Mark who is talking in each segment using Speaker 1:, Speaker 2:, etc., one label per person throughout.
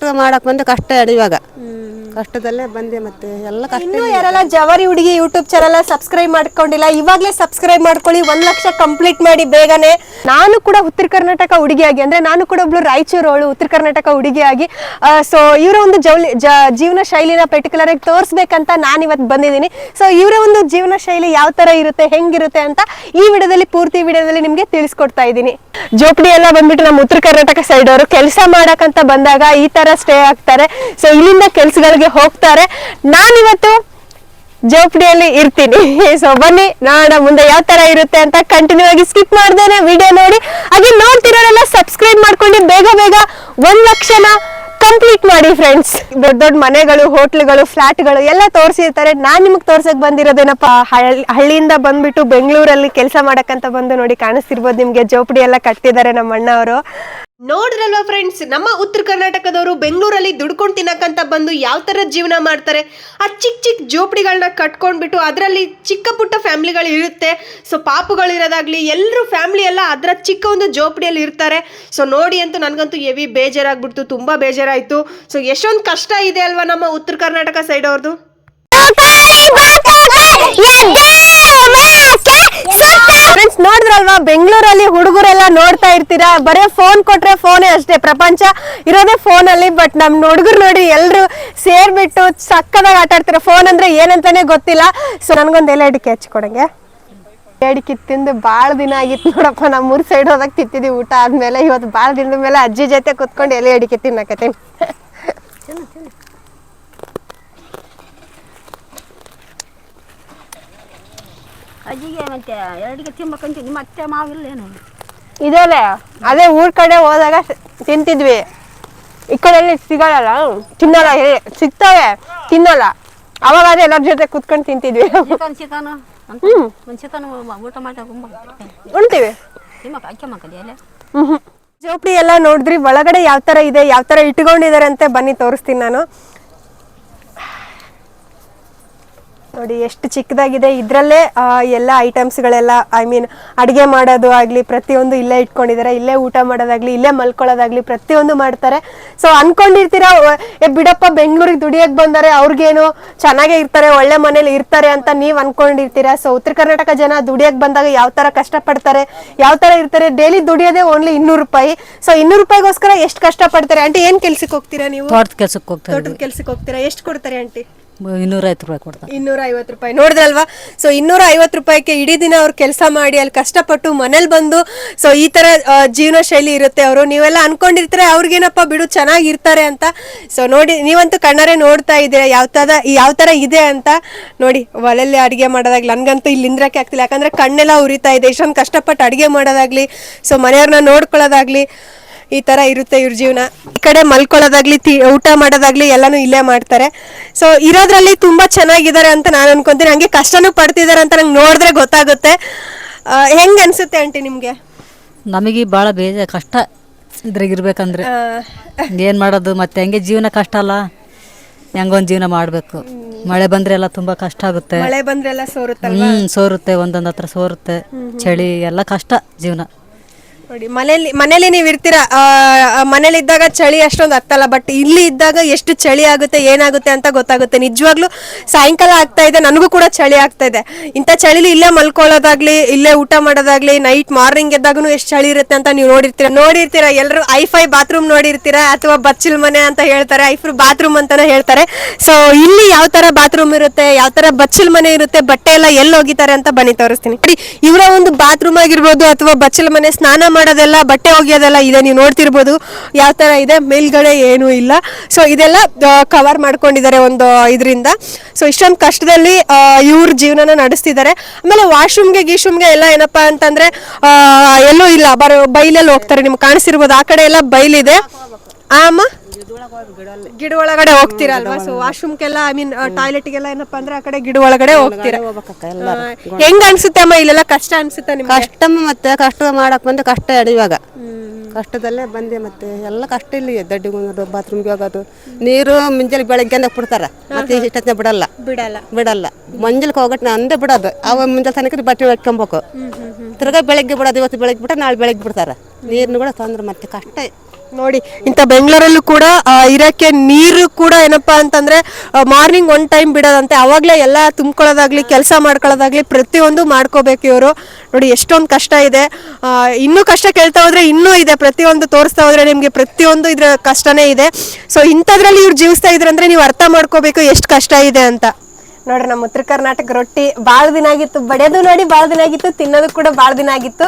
Speaker 1: ಕಷ್ಟ ಮಾಡಕ್ ಬಂದು ಕಷ್ಟ ಇವಾಗ. ಕಷ್ಟದಲ್ಲೇ ಬಂದೆ ಮತ್ತೆ ಎಲ್ಲ ಕಷ್ಟ
Speaker 2: ಇನ್ನು ಯಾರೆಲ್ಲ ಜವಾರಿ ಹುಡುಗಿ ಯೂಟ್ಯೂಬ್ ಚಾನಲ್ ಸಬ್ಸ್ಕ್ರೈಬ್ ಮಾಡ್ಕೊಂಡಿಲ್ಲ, ಇವಾಗಲೇ ಸಬ್ಸ್ಕ್ರೈಬ್ ಮಾಡ್ಕೊಳ್ಳಿ. ಒಂದ್ ಲಕ್ಷ ಕಂಪ್ಲೀಟ್ ಮಾಡಿ ಬೇಗನೆ. ನಾನು ಕೂಡ ಉತ್ತರ ಕರ್ನಾಟಕ ಹುಡುಗಿಯಾಗಿ ಅಂದ್ರೆ ನಾನು ಕೂಡ ಒಬ್ಳು ರಾಯಚೂರು ಉತ್ತರ ಕರ್ನಾಟಕ ಹುಡುಗಿಯಾಗಿ ಸೊ ಇವರ ಒಂದು ಜೌಲಿ ಜೀವನ ಶೈಲಿನ ಪರ್ಟಿಕ್ಯುಲರ್ ಆಗಿ ತೋರಿಸ್ಬೇಕಂತ ನಾನು ಇವತ್ತು ಬಂದಿದ್ದೀನಿ. ಸೊ ಇವರ ಒಂದು ಜೀವನ ಶೈಲಿ ಯಾವ ತರ ಇರುತ್ತೆ, ಹೆಂಗಿರುತ್ತೆ ಅಂತ ಈ ವಿಡಿಯೋದಲ್ಲಿ, ಪೂರ್ತಿ ವಿಡಿಯೋದಲ್ಲಿ ನಿಮ್ಗೆ ತಿಳಿಸ್ಕೊಡ್ತಾ ಇದ್ದೀನಿ. ಜೋಪಡಿ ಎಲ್ಲ ಬಂದ್ಬಿಟ್ಟು ನಮ್ಮ ಉತ್ತರ ಕರ್ನಾಟಕ ಸೈಡ್ ಅವರು, ಕೆಲಸ ಮಾಡಕ್ಕಂತ ಬಂದಾಗ ಈ ತರ ಸ್ಟೇ ಆಗ್ತಾರೆ. ಸೊ ಇಲ್ಲಿಂದ ಕೆಲ್ಸಗಳಿಗೆ ಹೋಗ್ತಾರೆ. ನಾನಿವತ್ತು ಜೋಪಡಿಯಲ್ಲಿ ಇರ್ತೀನಿ. ಸೊ ಬನ್ನಿ ನೋಡೋಣ ಮುಂದೆ ಯಾವ ತರ ಇರುತ್ತೆ ಅಂತ ಕಂಟಿನ್ಯೂ ಆಗಿ ಸ್ಕಿಪ್ ಮಾಡ್ದೇನೆ ವಿಡಿಯೋ ನೋಡಿ. ಹಾಗೆ ನೋಡ್ತಿರೋರೆಲ್ಲ ಸಬ್ಸ್ಕ್ರೈಬ್ ಮಾಡ್ಕೊಂಡು ಬೇಗ ಬೇಗ ಒಂದ್ ಲಕ್ಷನ ಕಂಪ್ಲೀಟ್ ಮಾಡಿ ಫ್ರೆಂಡ್ಸ್ ದೊಡ್ಡ ದೊಡ್ಡ ಮನೆಗಳು, ಹೋಟ್ಲ್ಗಳು ಫ್ಲಾಟ್ಗಳು ಎಲ್ಲ ತೋರಿಸಿರ್ತಾರೆ. ನಾನ್ ನಿಮಗೆ ತೋರ್ಸಕ್ ಬಂದಿರೋದೇನಪ್ಪ ಹಳ್ಳಿ- ಹಳ್ಳಿಯಿಂದ ಬಂದ್ಬಿಟ್ಟು ಬೆಂಗಳೂರಲ್ಲಿ ಕೆಲಸ ಮಾಡಕ್ಕಂತ ಬಂದು ನೋಡಿ ಕಾಣಿಸ್ತಿರ್ಬೋದು ನಿಮ್ಗೆ. ಜೋಪಡಿ ಎಲ್ಲ ಕಟ್ಟಿದ್ದಾರೆ ನಮ್ಮ ಅಣ್ಣ ಅವರು ನೋಡ್ರಲ್ವಾ ಫ್ರೆಂಡ್ಸ್ ನಮ್ಮ ಉತ್ತರ ಕರ್ನಾಟಕದವರು ಬೆಂಗಳೂರಲ್ಲಿ ದುಡ್ಕೊಂಡು ತಿನ್ನಕ್ಕಂತ ಬಂದು ಯಾವ ಥರ ಜೀವನ ಮಾಡ್ತಾರೆ? ಆ ಚಿಕ್ಕ ಚಿಕ್ಕ ಜೋಪಡಿಗಳನ್ನ ಕಟ್ಕೊಂಡ್ಬಿಟ್ಟು ಅದರಲ್ಲಿ ಚಿಕ್ಕ ಪುಟ್ಟ ಫ್ಯಾಮಿಲಿಗಳು ಇರುತ್ತೆ. ಸೊ ಪಾಪುಗಳಿರೋದಾಗಲಿ ಎಲ್ಲರೂ ಫ್ಯಾಮಿಲಿ ಎಲ್ಲ ಅದರ ಚಿಕ್ಕ ಒಂದು ಜೋಪಡಿಯಲ್ಲಿ ಇರ್ತಾರೆ. ಸೊ ನೋಡಿ ಅಂತೂ ನನಗಂತೂ ಹೆವಿ ಬೇಜಾರಾಗ್ಬಿಡ್ತು, ತುಂಬ ಬೇಜಾರಾಯಿತು. ಸೊ ಎಷ್ಟೊಂದು ಕಷ್ಟ ಇದೆ ಅಲ್ವಾ ನಮ್ಮ ಉತ್ತರ ಕರ್ನಾಟಕ ಸೈಡ್ ಅವ್ರದ್ದು ಫ್ರೆಂಡ್ಸ್ ನೋಡಿದ್ರಲ್ವಾ? ಬೆಂಗಳೂರಲ್ಲಿ ಹುಡುಗರೆಲ್ಲ ನೋಡ್ತಾ ಇರ್ತೀರಾ? ಬರೇ ಫೋನ್ ಕೊಟ್ರೆ ಫೋನೇ ಅಷ್ಟೇ. ಪ್ರಪಂಚ ಇರೋದೇ ಫೋನ್ ಅಲ್ಲಿ ಬಟ್ ನಮ್ ಹುಡುಗರು ನೋಡಿ ಎಲ್ರು ಸೇರ್ಬಿಟ್ಟು ಸಕ್ಕದಾಗ ಆಟ ಆಡ್ತಾರೆ? ಫೋನ್ ಅಂದ್ರೆ ಏನಂತಾನೆ ಗೊತ್ತಿಲ್ಲ. ಸೊ ನನ್ಗೊಂದು ಎಲೆ ಅಡಿಕೆ ಹಚ್ಕೊಡಂಗೆ ಅಡಿಕೆ ತಿಂದು ಭಾಳ ದಿನ ಆಗಿತ್ತು ನೋಡಪ್ಪ. ನಮ್ಮ ಊರ್ ಸೈಡ್ ಹೋದಾಗ ತಿಂತಿದ್ವಿ ಊಟ ಆದ್ಮೇಲೆ. ಇವತ್ತು ಭಾಳ ದಿನದ ಮೇಲೆ ಅಜ್ಜಿ ಜೊತೆ ಕುತ್ಕೊಂಡು ಎಲೆ ಅಡಿಕೆ ತಿನ್ನಕತ್ತೀನಿ.
Speaker 3: ಅಜ್ಜಿಗೆ ಮತ್ತೆ ಎರಡಿಗೆ ತಿನ್ಬೇಕಂತ ನಿಮ್ಮ ಅತ್ತೆ ಮಾವಿಲ್ಲೇನು
Speaker 2: ಇದೆಲ್ಲ ಅದೇ ಊರ್ ಕಡೆ ಹೋದಾಗ ತಿಂತಿದ್ವಿ. ಈ ಕಡೆ ಎಲ್ಲಿ ಸಿಗಲ್ಲ ತಿನ್ನಲ್ಲ ಎಲ್ಲಿ ಸಿಗ್ತವೆ ತಿನ್ನಲ್ಲ. ಅವಾಗ ಅದೇ ಎಲ್ಲರ ಜೊತೆ ಕುತ್ಕೊಂಡು ತಿಂತಿದ್ವಿ.
Speaker 3: ಚಿಕನ್ ಚಿಕನ್ ಅಂತ ಒಂದು ಚಿಕನ್ ಊಟ ಮಾಡಿ
Speaker 2: ಉಣ್ತೀವಿ.
Speaker 3: ತಿಮ್ಮಕ್ಕ ಅಕ್ಕಿ ಮಕ್ಕಳಿಯಲ್ಲ
Speaker 2: ಜೋಪಡಿ ಎಲ್ಲ ನೋಡಿದ್ರಿ ಒಳಗಡೆ ಯಾವ ತರ ಇದೆ ಯಾವ ತರ ಇಟ್ಕೊಂಡಿದ್ದಾರೆ ಅಂತ ಬನ್ನಿ ತೋರಿಸ್ತೀನಿ ನಾನು. ನೋಡಿ ಎಷ್ಟು ಚಿಕ್ಕದಾಗಿದೆ. ಇದರಲ್ಲೇ ಎಲ್ಲ ಐಟಮ್ಸ್ಗಳೆಲ್ಲ ಐ ಮೀನ್ ಅಡುಗೆ ಮಾಡೋದು ಆಗಲಿ ಪ್ರತಿಯೊಂದು ಇಲ್ಲೇ ಇಟ್ಕೊಂಡಿದ್ದಾರೆ. ಇಲ್ಲೇ ಊಟ ಮಾಡೋದಾಗ್ಲಿ ಇಲ್ಲೇ ಮಲ್ಕೊಳ್ಳೋದಾಗ್ಲಿ ಪ್ರತಿಯೊಂದು ಮಾಡ್ತಾರೆ. ಸೊ ಅನ್ಕೊಂಡಿರ್ತೀರಾ "ಓ, ಏ ಬಿಡಪ್ಪ ಬೆಂಗಳೂರಿಗೆ ದುಡಿಯಕ್ಕೆ ಬಂದರೆ ಅವ್ರಿಗೇನು ಚೆನ್ನಾಗೇ ಇರ್ತಾರೆ ಒಳ್ಳೆ ಮನೇಲಿ ಇರ್ತಾರೆ ಅಂತ ನೀವು ಅನ್ಕೊಂಡಿರ್ತೀರಾ? ಸೊ ಉತ್ತರ ಕರ್ನಾಟಕ ಜನ ದುಡಿಯಕ್ಕೆ ಬಂದಾಗ ಯಾವ ಥರ ಕಷ್ಟಪಡ್ತಾರೆ? ಯಾವ ಥರ ಇರ್ತಾರೆ? ಡೈಲಿ ದುಡಿಯೋದೇ ಓನ್ಲಿ ಇನ್ನೂರು ರೂಪಾಯಿ. ಸೊ ಇನ್ನೂರು ರೂಪಾಯಿಗೋಸ್ಕರ ಎಷ್ಟು ಕಷ್ಟಪಡ್ತಾರೆ? ಆಂಟಿ ಏನು ಕೆಲ್ಸಕ್ಕೆ ಹೋಗ್ತೀರಾ ನೀವು?
Speaker 4: ತೋಟದ ಕೆಲ್ಸಕ್ಕೆ ಹೋಗ್ತಾ
Speaker 2: ತೋಟದ ಕೆಲ್ಸಕ್ಕೆ ಹೋಗ್ತೀರಾ? ಎಷ್ಟು ಕೊಡ್ತಾರೆ ಆಂಟಿ
Speaker 4: ಇನ್ನೂರ ಐವತ್ತು ರೂಪಾಯಿ ಕೊಡ್ತಾರೆ
Speaker 2: ಇನ್ನೂರ ಐವತ್ತು ರೂಪಾಯಿ. ನೋಡಿದ್ರಲ್ವಾ? ಸೊ ಇನ್ನೂರ ಐವತ್ತು ರೂಪಾಯಿಗೆ ಇಡೀ ದಿನ ಅವ್ರು ಕೆಲಸ ಮಾಡಿ, ಅಲ್ಲಿ ಕಷ್ಟಪಟ್ಟು ಮನೇಲಿ ಬಂದು ಸೊ ಈ ತರ ಜೀವನ ಶೈಲಿ ಇರುತ್ತೆ ಅವರು. ನೀವೆಲ್ಲ ಅನ್ಕೊಂಡಿರ್ತಾರೆ, ಅವ್ರಿಗೇನಪ್ಪ ಬಿಡು, ಚೆನ್ನಾಗಿರ್ತಾರೆ ಅಂತ. ಸೊ ನೋಡಿ, ನೀವಂತೂ ಕಣ್ಣಾರೆ ನೋಡ್ತಾ ಇದ್ದೀರಾ, ಯಾವ ತರ ಯಾವ ತರ ಇದೆ ಅಂತ? ನೋಡಿ ಒಲೆಯಲ್ಲಿ ಅಡಿಗೆ ಮಾಡೋದಾಗ್ಲಿ, ನನಗಂತೂ ಇಲ್ಲಿ ನಿಂದ್ರಕ್ಕೆ ಆಗ್ತಿಲ್ಲ. ಯಾಕಂದ್ರೆ ಕಣ್ಣೆಲ್ಲ ಉರಿತಾ ಇದೆ, ಇಷ್ಟೊಂದು ಕಷ್ಟಪಟ್ಟು ಅಡಿಗೆ ಮಾಡೋದಾಗ್ಲಿ ಸೊ ಮನೆಯವ್ರನ್ನ ನೋಡ್ಕೊಳ್ಳೋದಾಗ್ಲಿ ಈ ತರ ಇರುತ್ತೆ ಇವ್ರ ಜೀವನ. ಈ ಕಡೆ ಮಲ್ಕೊಳ್ಳೋದಾಗ್ಲಿ ತಿ ಊಟ ಮಾಡೋದಾಗ್ಲಿ ಎಲ್ಲಾನು ಇಲ್ಲೇ ಮಾಡ್ತಾರೆ. ಸೊ ಇರೋದ್ರಲ್ಲಿ ತುಂಬಾ ಚೆನ್ನಾಗಿದ್ದಾರೆ ಅಂತ ನಾನು ಅನ್ಕೊಂತೀನಿ. ಹಂಗೆ ಕಷ್ಟನೂ ಪಡ್ತಿದ್ದಾರೆ ಅಂತ ನಂಗೆ ನೋಡಿದ್ರೆ ಗೊತ್ತಾಗುತ್ತೆ. ಹೆಂಗ್ ಅನ್ಸುತ್ತೆ ಆಂಟಿ ನಿಮ್ಗೆ?
Speaker 4: ನಮಗೆ ಭಾಳ ಬೇಜ ಕಷ್ಟ
Speaker 2: ಇದ್ರಾಗಿರ್ಬೇಕಂದ್ರೆ.
Speaker 4: ಏನು ಮಾಡೋದು ಮತ್ತೆ? ಹೆಂಗೆ ಜೀವನ ಕಷ್ಟ ಅಲ್ಲ. ಹೆಂಗೊಂದು ಜೀವನ ಮಾಡಬೇಕು. ಮಳೆ ಬಂದ್ರೆ ಎಲ್ಲ ತುಂಬಾ ಕಷ್ಟ ಆಗುತ್ತೆ.
Speaker 2: ಮಳೆ ಬಂದ್ರೆಲ್ಲ ಸೋರುತ್ತೆ
Speaker 4: ಹ್ಮ್ ಸೋರುತ್ತೆ ಒಂದೊಂದ್ ಹತ್ರ ಸೋರುತ್ತೆ. ಚಳಿ ಎಲ್ಲ ಕಷ್ಟ ಜೀವನ.
Speaker 2: ನೋಡಿ ಮನೇಲಿ ಮನೇಲಿ ನೀವು ಇರ್ತೀರಾ? ಮನೇಲಿ ಇದ್ದಾಗ ಚಳಿ ಅಷ್ಟೊಂದು ಹತ್ತಲ್ಲ ಬಟ್ ಇಲ್ಲಿ ಇದ್ದಾಗ ಎಷ್ಟು ಚಳಿ ಆಗುತ್ತೆ, ಏನಾಗುತ್ತೆ ಅಂತ ಗೊತ್ತಾಗುತ್ತೆ. ನಿಜವಾಗ್ಲೂ ಸಾಯಂಕಾಲ ಆಗ್ತಾ ಇದೆ, ನನಗೂ ಕೂಡ ಚಳಿ ಆಗ್ತಾ ಇದೆ. ಇಂಥ ಚಳಿಲಿ ಇಲ್ಲೇ ಮಲ್ಕೊಳ್ಳೋದಾಗ್ಲಿ, ಇಲ್ಲೇ ಊಟ ಮಾಡೋದಾಗ್ಲಿ ನೈಟ್ ಮಾರ್ನಿಂಗ್ ಎದ್ದಾಗೂ ಎಷ್ಟು ಚಳಿ ಇರುತ್ತೆ ಅಂತ ನೀವು ನೋಡಿರ್ತೀರಾ. ನೋಡಿರ್ತೀರಾ, ಎಲ್ಲರೂ ಐ ಫೈ ಬಾತ್ರೂಮ್ ನೋಡಿರ್ತೀರಾ, ಅಥವಾ ಬಚ್ಚಿಲ್ ಮನೆ ಅಂತ ಹೇಳ್ತಾರೆ ಐಫ್ರು ಬಾತ್ರೂಮ್ ಅಂತಾನೆ ಹೇಳ್ತಾರೆ. ಸೊ ಇಲ್ಲಿ ಯಾವ ತರ ಬಾತ್ರೂಮ್ ಇರುತ್ತೆ, ಯಾವ ತರ ಬಚ್ಚಲ್ ಮನೆ ಇರುತ್ತೆ, ಬಟ್ಟೆ ಎಲ್ಲ ಎಲ್ಲಿ ಹೋಗಿತಾರೆ ಅಂತ ಬನ್ನಿ ತೋರಿಸ್ತೀನಿ. ನೋಡಿ, ಇವರ ಒಂದು ಬಾತ್ರೂಮ್ ಆಗಿರ್ಬೋದು ಅಥವಾ ಬಚ್ಚಲ್ ಮನೆ ಸ್ನಾನ ಮಾಡೋದೆಲ್ಲ, ಬಟ್ಟೆ ಒಗೆಯೋದೆಲ್ಲ ಇದೆ, ನೀವು ನೋಡ್ತಿರ್ಬೋದು. ಯಾವ ಥರ ಇದೆ, ಮೇಲ್ಗಡೆ ಏನೂ ಇಲ್ಲ. ಸೊ ಇದೆಲ್ಲ ಕವರ್ ಮಾಡ್ಕೊಂಡಿದ್ದಾರೆ ಒಂದು ಇದರಿಂದ. ಸೊ ಇಷ್ಟೊಂದು ಕಷ್ಟದಲ್ಲಿ ಇವ್ರ ಜೀವನನ ನಡೆಸ್ತಿದ್ದಾರೆ. ಆಮೇಲೆ ವಾಶ್ರೂಮ್ಗೆ, ಗೀಶ್ರೂಮ್ಗೆ ಎಲ್ಲ ಏನಪ್ಪ ಅಂತಂದ್ರೆ ಎಲ್ಲೂ ಇಲ್ಲ. ಬರೋ, ಬೈಲಲ್ಲಿ ಹೋಗ್ತಾರೆ. ನಿಮ್ಗೆ ಕಾಣಿಸ್ತಿರ್ಬೋದು. ಆ ಕಡೆ ಎಲ್ಲ ಬೈಲಿದೆ. ಆಮ್ ಗಿಡ ಒಳಗಡೆ ಹೋಗ್ತೀರಾ ಅಲ್ವಾ ಸೊ ವಾಶ್ರೂಮ್ಗೆಲ್ಲ ಐ ಮೀನ್ ಟಾಯ್ಲೆಟ್ಗೆಲ್ಲ ಏನಪ್ಪಾ ಅಂದ್ರೆ ಆ ಕಡೆ ಗಿಡ ಒಳಗಡೆ ಹೋಗ್ತೀರಾ? ಹೆಂಗ ಅನ್ಸುತ್ತೆ ಅಮ್ಮ ಇಲ್ಲೆಲ್ಲ ಕಷ್ಟ ಅನ್ಸುತ್ತೆ ನಿಮ್ಗೆ?
Speaker 1: ಕಷ್ಟ ಮತ್ತೆ ಕಷ್ಟ ಮಾಡಕ್ ಬಂದು ಕಷ್ಟ ಎಡ ಇವಾಗ. ಕಷ್ಟದಲ್ಲೇ ಬಂದೆ ಮತ್ತೆ ಎಲ್ಲ ಕಷ್ಟ ಇಲ್ಲ. ದಡ್ಡಿಗೆ ಹೋಗೋದು ಬಾತ್ರೂಮ್ಗೆ ಹೋಗೋದು. ನೀರು ಮುಂಜಾನೆ ಬೆಳಗ್ಗೆ ಬಿಡ್ತಾರ. ಮತ್ತೆ ಇಷ್ಟೊತ್ತಿನ ಬಿಡಲ್ಲ.
Speaker 2: ಬಿಡಲ್ಲ.
Speaker 1: ಬಿಡಲ್ಲ. ಮಂಜಲ್ಗೆ ಹೋಗಟ್ ಅಂದೇ ಬಿಡೋದು. ಅವ ಮುಂಜಾನೆ ತನಕ ಬಟ್ಟೆ ಹಾಕೊಂಬೇಕು ತಿರ್ಗಾ ಬೆಳಗ್ಗೆ ಬಿಡೋದು ಇವತ್ತು ಬೆಳಗ್ಗೆ ಬಿಟ್ಟ ನಾಳೆ ಬೆಳಗ್ಗೆ ಬಿಡ್ತಾರ. ನೀರಿನ ಕೂಡ ತೊಂದ್ರೆ ಮತ್ತೆ ಕಷ್ಟ.
Speaker 2: ನೋಡಿ, ಇಂಥ ಬೆಂಗಳೂರಲ್ಲೂ ಕೂಡ ಇರೋಕ್ಕೆ ನೀರು ಕೂಡ ಏನಪ್ಪಾ ಅಂತಂದ್ರೆ ಮಾರ್ನಿಂಗ್ ಒನ್ ಟೈಮ್ ಬಿಡೋದಂತೆ. ಅವಾಗಲೇ ಎಲ್ಲ ತುಂಬ್ಕೊಳ್ಳೋದಾಗ್ಲಿ, ಕೆಲಸ ಮಾಡ್ಕೊಳ್ಳೋದಾಗ್ಲಿ ಪ್ರತಿಯೊಂದು ಮಾಡ್ಕೋಬೇಕು ಇವರು. ನೋಡಿ, ಎಷ್ಟೊಂದು ಕಷ್ಟ ಇದೆ. ಇನ್ನೂ ಕಷ್ಟ ಕೇಳ್ತಾ ಹೋದ್ರೆ ಇನ್ನೂ ಇದೆ. ಪ್ರತಿಯೊಂದು ತೋರಿಸ್ತಾ ಹೋದ್ರೆ ನಿಮಗೆ ಪ್ರತಿಯೊಂದು ಇದ್ರ ಕಷ್ಟನೇ ಇದೆ. ಸೊ ಇಂಥದ್ರಲ್ಲಿ ಇವ್ರು ಜೀವಿಸ್ತಾ ಇದ್ರಂದ್ರೆ ನೀವು ಅರ್ಥ ಮಾಡ್ಕೋಬೇಕು ಎಷ್ಟು ಕಷ್ಟ ಇದೆ ಅಂತ. ನೋಡ್ರಿ ನಮ್ಮ ಉತ್ತರ ಕರ್ನಾಟಕ ರೊಟ್ಟಿ ಭಾಳ ದಿನ ಆಗಿತ್ತು, ಬಡಿಯೋದು ನೋಡಿ ಭಾಳ ದಿನ ಆಗಿತ್ತು, ತಿನ್ನೋದು ಕೂಡ ಭಾಳ ದಿನ ಆಗಿತ್ತು.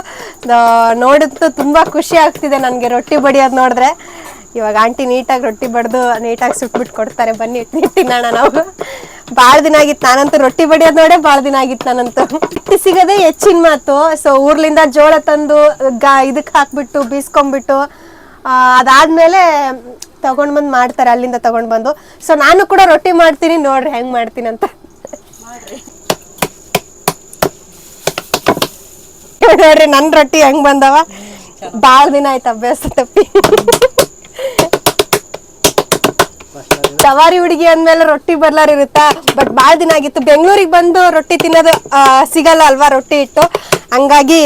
Speaker 2: ನೋಡಿದ್ದು ತುಂಬಾ ಖುಷಿ ಆಗ್ತಿದೆ ನನಗೆ ರೊಟ್ಟಿ ಬಡಿಯೋದು ನೋಡಿದ್ರೆ. ಇವಾಗ ಆಂಟಿ ನೀಟಾಗಿ ರೊಟ್ಟಿ ಬಡ್ದು ನೀಟಾಗಿ ಸುಟ್ಬಿಟ್ಟು ಕೊಡ್ತಾರೆ, ಬನ್ನಿ ತಿನ್ನೋಣ ನಾವು. ಭಾಳ ದಿನ ಆಗಿತ್ತು, ನಾನಂತೂ ರೊಟ್ಟಿ ಬಡಿಯೋದು ನೋಡೇ ಭಾಳ ದಿನ ಆಗಿತ್ತು ನಾನಂತೂ. ರೊಟ್ಟಿ ಸಿಗೋದೇ ಹೆಚ್ಚಿನ ಮಾತು, ಸೊ ಊರ್ಲಿಂದ ಜೋಳ ತಂದು ಗಾ ಇದಕ್ಕೆ ಹಾಕ್ಬಿಟ್ಟು, ಬೀಸ್ಕೊಂಬಿಟ್ಟು ಅದಾದ್ಮೇಲೆ ತಗೊಂಡ್ ಬಂದು ಮಾಡ್ತಾರೆ, ಅಲ್ಲಿಂದ ತಗೊಂಡ್ ಬಂದು. ಸೊ ನಾನು ಕೂಡ ರೊಟ್ಟಿ ಮಾಡ್ತೀನಿ, ನೋಡ್ರಿ ಹೆಂಗ್ ಮಾಡ್ತೀನಿ ಅಂತ ನೋಡ್ರಿ ನನ್ ರೊಟ್ಟಿ ಹೆಂಗ್ ಬಂದವ? ಬಾಳ ದಿನ ಆಯ್ತು ಅಭ್ಯಾಸ ತಪ್ಪಿ. ಸವಾರಿ ಹುಡುಗಿ ಅಂದ್ಮೇಲೆ ರೊಟ್ಟಿ ಬರ್ಲಾರ ಇರುತ್ತಾ? ಬಟ್ ಬಾಳ ದಿನ ಆಗಿತ್ತು. ಬೆಂಗಳೂರಿಗೆ ಬಂದು ರೊಟ್ಟಿ ತಿನ್ನೋದು ಆ, ಸಿಗಲ್ಲ ಅಲ್ವಾ ರೊಟ್ಟಿ ಇಟ್ಟು? ಹಂಗಾಗಿ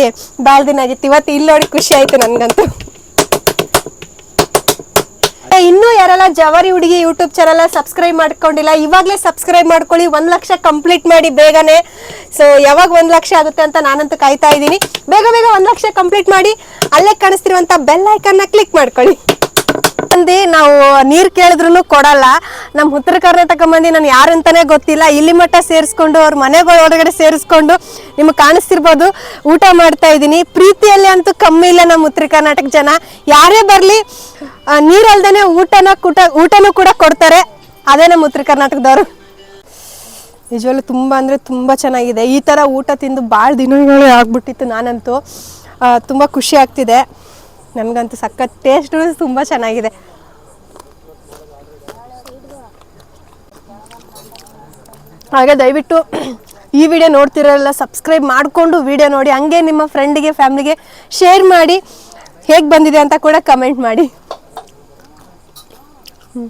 Speaker 2: ಬಾಳ ದಿನ ಆಗಿತ್ತು. ಇವತ್ತು ಇಲ್ಲಿ ನೋಡಿ ಖುಷಿ ಆಯ್ತು ನನ್ಗಂತೂ. ಯಾರೆಲ್ಲ ಜವಾರಿ ಹುಡುಗಿ ಯೂಟ್ಯೂಬ್ ಚಾನಲ್ ಸಬ್ಸ್ಕ್ರೈಬ್ ಮಾಡ್ಕೊಂಡಿಲ್ಲ, ಇವಾಗಲೇ ಸಬ್ಸ್ಕ್ರೈಬ್ ಮಾಡ್ಕೊಳ್ಳಿ. ಒಂದ್ ಲಕ್ಷ ಕಂಪ್ಲೀಟ್ ಮಾಡಿ ಬೇಗನೆ. ಸೊ ಯಾವಾಗ ಒಂದ್ ಲಕ್ಷ ಆಗುತ್ತೆ ಅಂತ ನಾನಂತೂ ಕಾಯ್ತಾ ಇದ್ದೀನಿ. ಬೇಗ ಬೇಗ ಒಂದ್ ಲಕ್ಷ ಕಂಪ್ಲೀಟ್ ಮಾಡಿ, ಅಲ್ಲೇ ಕಾಣಿಸ್ತಿರುವಂತ ಬೆಲ್ ಐಕನ್ನ ಕ್ಲಿಕ್ ಮಾಡ್ಕೊಳ್ಳಿ. ಮಂದಿ ನಾವು ನೀರ್ ಕೇಳಿದ್ರು ಕೊಡಲ್ಲ. ನಮ್ಮ ಉತ್ತರ ಕರ್ನಾಟಕ ಮಂದಿ ನಾನು ಯಾರಂತಾನೆ ಗೊತ್ತಿಲ್ಲ. ಇಲ್ಲಿ ಮಟ್ಟ ಸೇರಿಸ್ಕೊಂಡು ಅವ್ರ ಮನೆಗಳ ಒಳಗಡೆ ಸೇರಿಸ್ಕೊಂಡು ನಿಮಗೆ ಕಾಣಿಸ್ತಿರ್ಬೋದು. ಊಟ ಮಾಡ್ತಾ ಇದ್ದೀನಿ. ಪ್ರೀತಿಯಲ್ಲಿ ಅಂತೂ ಕಮ್ಮಿ ಇಲ್ಲ ನಮ್ಮ ಉತ್ತರ ಕರ್ನಾಟಕ ಜನ. ಯಾರೇ ಬರಲಿ ನೀರಲ್ದೇ ಊಟನ ಕೂಟ, ಊಟನೂ ಕೂಡ ಕೊಡ್ತಾರೆ. ಅದೇ ನಮ್ಮ ಉತ್ತರ ಕರ್ನಾಟಕದವರು. ನಿಜವಾಗ್ಲೂ ತುಂಬ ಅಂದರೆ ತುಂಬ ಚೆನ್ನಾಗಿದೆ. ಈ ಥರ ಊಟ ತಿಂದು ಭಾಳ ದಿನಗಳೇ ಆಗ್ಬಿಟ್ಟಿತ್ತು ನಾನಂತೂ. ತುಂಬ ಖುಷಿ ಆಗ್ತಿದೆ. ನನಗಂತೂ ಸಖತ್ ಟೇಸ್ಟ್ ತುಂಬ ಚೆನ್ನಾಗಿದೆ ಹಾಗೆ ದಯವಿಟ್ಟು ಈ ವಿಡಿಯೋ ನೋಡ್ತಿರೋಲ್ಲ ಸಬ್ಸ್ಕ್ರೈಬ್ ಮಾಡಿಕೊಂಡು ವಿಡಿಯೋ ನೋಡಿ, ಹಂಗೆ ನಿಮ್ಮ ಫ್ರೆಂಡಿಗೆ ಫ್ಯಾಮ್ಲಿಗೆ ಶೇರ್ ಮಾಡಿ, ಹೇಗೆ ಬಂದಿದೆ ಅಂತ ಕೂಡ ಕಮೆಂಟ್ ಮಾಡಿ ಹ್ಮ್.